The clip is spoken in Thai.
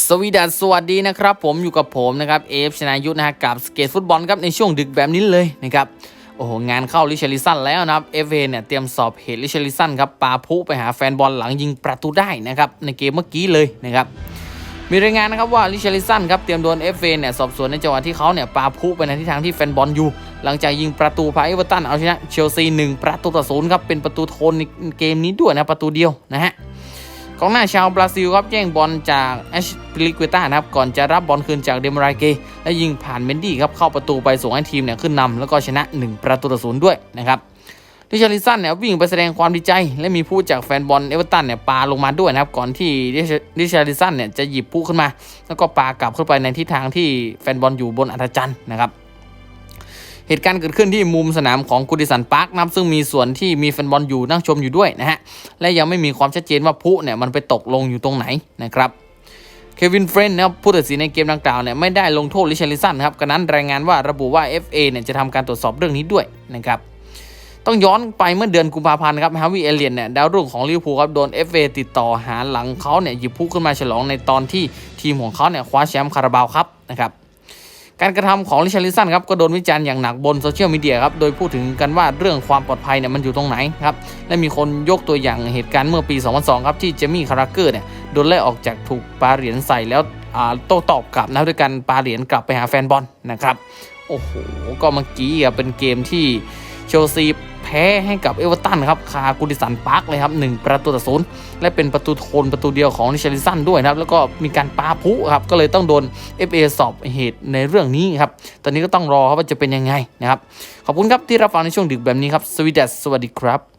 สวีดัสสวัสดีนะครับผมอยู่กับผมนะครับเอฟชนายุทธนะฮะกับสเกตฟุตบอลครับในช่วงดึกแบบนี้เลยนะครับโอ้โหงานเข้าลิเชลิสันแล้วนะครับเอฟเอเนี่ยเตรียมสอบเหตุลิเชลิสันครับปาพุไปหาแฟนบอลหลังยิงประตูได้นะครับในเกมเมื่อกี้เลยนะครับมีรายงานนะครับว่าลิเชลิสันครับเตรียมโดนเอฟเอเนี่ยสอบสวนในจังหวะที่เขาเนี่ยปาพุไปในทิศทางที่แฟนบอลอยู่ หลังจากยิงประตูพาเอเวอร์ตันเอาชนะเชลซีหนึ่งประตูต่อศูนย์ครับเป็นประตูโทนในเกมนี้ด้วยนะประตูเดียวนะฮะ กองหน้าชาวบราซิลครับแย่งบอลจากแอชพิลิกเวต้านะครับก่อนจะรับบอลคืนจากเดมรายเกและยิงผ่านเมนดี้ครับเข้าประตูไปส่งให้ทีมเนี่ยขึ้นนำแล้วก็ชนะ 1 ประตูต่อศูนย์ด้วยนะครับดิชาริสันเนี่ยวิ่งไปแสดงความดีใจ และมีผู้จากแฟนบอลเอเวอร์ตันเนี่ยปาลงมาด้วยนะครับก่อนที่ดิชาริสันเนี่ยจะหยิบผู้ขึ้นมา แล้วก็ปากลับเข้าไปในทิศทางที่แฟนบอลอยู่บนอัธจันทร์นะครับ เหตุการณ์เกิดขึ้นที่มุมสนามของกูดิสันพาร์คนะครับซึ่งมีส่วนที่มีแฟนบอลอยู่นั่งชมอยู่ด้วยนะฮะและยังไม่มีความชัดเจนว่าผู้เนี่ยมันไปตกลงอยู่ตรงไหนนะครับเควินเฟรนนะครับผู้ตัดสินในเกมดังกล่าวเนี่ยไม่ได้ลงโทษลิเชลิสันครับกระนั้นรายงานว่าระบุว่า FA เนี่ยจะทำการตรวจสอบเรื่องนี้ด้วยนะครับต้องย้อนไปเมื่อเดือนกุมภาพันธ์ครับฮาวิเอเลียนเนี่ยดาวรุ่งของลิเวอร์พูลครับโดน FA ติดต่อหาหลังเขาเนี่ยหยิบผู้ขึ้นมาฉลองในตอนที่ทีมของเขาเนี่ยคว้าแชมป์คาราบาวครับนะครับ การกระทำของลิชาริสันครับก็โดนวิจารณ์อย่างหนักบนโซเชียลมีเดียครับโดยพูดถึงกันว่าเรื่องความปลอดภัยเนี่ยมันอยู่ตรงไหนครับและมีคนยกตัวอย่างเหตุการณ์เมื่อปี 2002 ครับที่เจมี่คาราเกอร์เนี่ยโดนไล่ออกจากถูกปาเหรียญใส่แล้วโต้ตอบกลับนะด้วยการปาเหรียญกลับไปหาแฟนบอลนะครับโอ้โหก็เมื่อกี้อะเป็นเกมที่เชลซีแพ้ให้กับเอเวอร์ตันครับคากูดิสันพาร์คเลยครับหนึ่งประตูต่อศูนย์และเป็นประตูโทนประตูเดียวของนิชลิสันด้วยนะครับแล้วก็มีการปาพุครับก็เลยต้องโดน FA สอบเหตุในเรื่องนี้ครับตอนนี้ก็ต้องรอครับว่าจะเป็นยังไงนะครับขอบคุณครับที่รับฟังในช่วงดึกแบบนี้ครับสวีดัสสวัสดีครับ